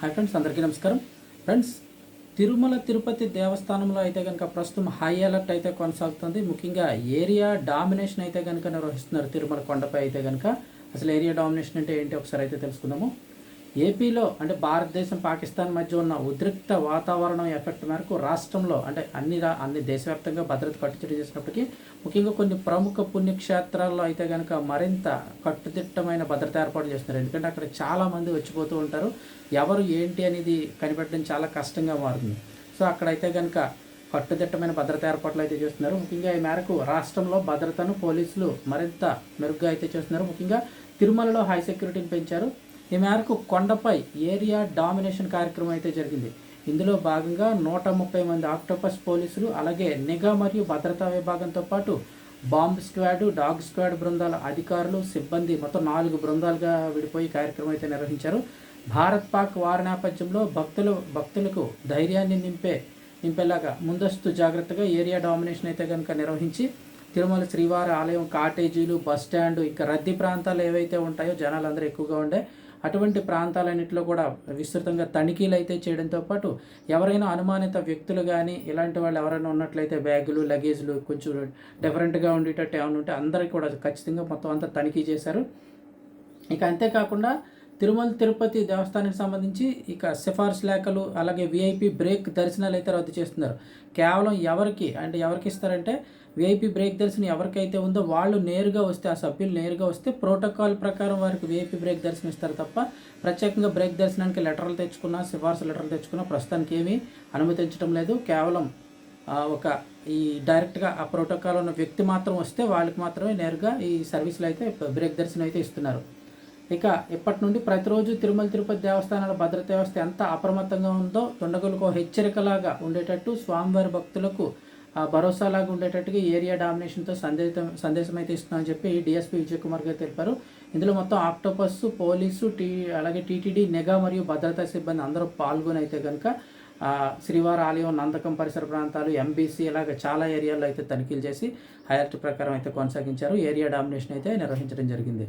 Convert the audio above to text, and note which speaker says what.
Speaker 1: Hi friends అందరికీ నమస్కారం. Friends Tirumala Tirupati దేవస్థానంలో అయితే కనుక ప్రస్తుతం హై అలర్ట్ అయితే కొనసాగుతుంది. ముఖ్యంగా ఏరియా డామినేషన్ అయితే కనుక నిర్వహిస్తున్నారు తిరుమల కొండపై అయితే కనుక అసలు ఏరియా డామినేషన్ అంటే ఏంటి ఒకసారి అయితే తెలుసుకుందాము. ఏపీలో అంటే భారతదేశం పాకిస్తాన్ మధ్య ఉన్న ఉద్రిక్త వాతావరణం ఎఫెక్ట్ మేరకు రాష్ట్రంలో అంటే అన్ని రా అన్ని దేశవ్యాప్తంగా భద్రత కట్టుదిట్టు చేసినప్పటికీ ముఖ్యంగా కొన్ని ప్రముఖ పుణ్యక్షేత్రాల్లో అయితే కనుక మరింత కట్టుదిట్టమైన భద్రత ఏర్పాటు చేస్తున్నారు. ఎందుకంటే అక్కడ చాలామంది వచ్చిపోతూ ఉంటారు. ఎవరు ఏంటి అనేది కనిపెట్టడం చాలా కష్టంగా మారుతుంది. సో అక్కడైతే కనుక కట్టుదిట్టమైన భద్రత ఏర్పాట్లు అయితే చేస్తున్నారు. ముఖ్యంగా ఈ మేరకు రాష్ట్రంలో భద్రతను పోలీసులు మరింత మెరుగ్గా అయితే చేస్తున్నారు. ముఖ్యంగా తిరుమలలో హై సెక్యూరిటీని పెంచారు. ఈ మేరకు కొండపై ఏరియా డామినేషన్ కార్యక్రమం అయితే జరిగింది. ఇందులో భాగంగా నూట ముప్పై మంది ఆక్టోపస్ పోలీసులు అలాగే నిఘా మరియు భద్రతా విభాగంతో పాటు బాంబ్ స్క్వాడ్ డాగ్ స్క్వాడ్ బృందాల అధికారులు సిబ్బంది మొత్తం నాలుగు బృందాలుగా విడిపోయి కార్యక్రమం అయితే నిర్వహించారు. భారత్ పాక్ వార నేపథ్యంలో భక్తులు భక్తులకు ధైర్యాన్ని నింపే నింపేలాగా ముందస్తు జాగ్రత్తగా ఏరియా డామినేషన్ అయితే కనుక నిర్వహించి తిరుమల శ్రీవారి ఆలయం కాటేజీలు బస్ స్టాండ్ ఇంకా రద్దీ ప్రాంతాలు ఏవైతే ఉంటాయో జనాలు అందరూ ఎక్కువగా ఉండే అటువంటి ప్రాంతాలన్నింటిలో కూడా విస్తృతంగా తనిఖీలు అయితే చేయడంతో పాటు ఎవరైనా అనుమానిత వ్యక్తులు కానీ ఇలాంటి వాళ్ళు ఎవరైనా ఉన్నట్లయితే బ్యాగులు లగేజ్లు కొంచెం డిఫరెంట్గా ఉండేటట్టు ఏమైనా ఉంటే అందరికీ కూడా ఖచ్చితంగా మొత్తం అంతా తనిఖీ చేశారు. ఇక అంతేకాకుండా తిరుమల తిరుపతి దేవస్థానానికి సంబంధించి ఇక సిఫార్సు లేఖలు అలాగే విఐపి బ్రేక్ దర్శనాలు అయితే రద్దు చేస్తున్నారు. కేవలం ఎవరికి అంటే ఎవరికి ఇస్తారంటే విఐపి బ్రేక్ దర్శనం ఎవరికైతే ఉందో వాళ్ళు నేరుగా వస్తే ఆ సభ్యులు నేరుగా వస్తే ప్రోటోకాల్ ప్రకారం వారికి విఐపి బ్రేక్ దర్శనం ఇస్తారు తప్ప ప్రత్యేకంగా బ్రేక్ దర్శనానికి లెటర్లు తెచ్చుకున్నా సిఫార్సు లెటర్లు తెచ్చుకున్నా ప్రస్తుతానికి ఏమీ అనుమతించడం లేదు. కేవలం ఒక ఈ డైరెక్ట్గా ఆ ప్రోటోకాల్ ఉన్న వ్యక్తి మాత్రం వస్తే వాళ్ళకి మాత్రమే నేరుగా ఈ సర్వీసులు అయితే బ్రేక్ దర్శనం అయితే ఇస్తున్నారు. ఇక ఇప్పటి నుండి ప్రతిరోజు తిరుమల తిరుపతి దేవస్థానాల భద్రత వ్యవస్థ ఎంత అప్రమత్తంగా ఉందో దుండగులకు హెచ్చరికలాగా ఉండేటట్టు స్వామివారి భక్తులకు భరోసాలాగా ఉండేటట్టుగా ఏరియా డామినేషన్తో సందేశం సందేశం అయితే ఇస్తున్నామని చెప్పి డిఎస్పీ విజయ్ కుమార్ గారు తెలిపారు. ఇందులో మొత్తం ఆక్టోపస్ పోలీసు టీ అలాగే టీటీడీ నిఘా మరియు భద్రతా సిబ్బంది అందరూ పాల్గొని అయితే కనుక శ్రీవారి ఆలయం నందకం పరిసర ప్రాంతాలు ఎంబీసీ ఇలాగ చాలా ఏరియాల్లో అయితే తనిఖీలు చేసి హైలైట్ ప్రకారం అయితే కొనసాగించారు. ఏరియా డామినేషన్ అయితే నిర్వహించడం జరిగింది.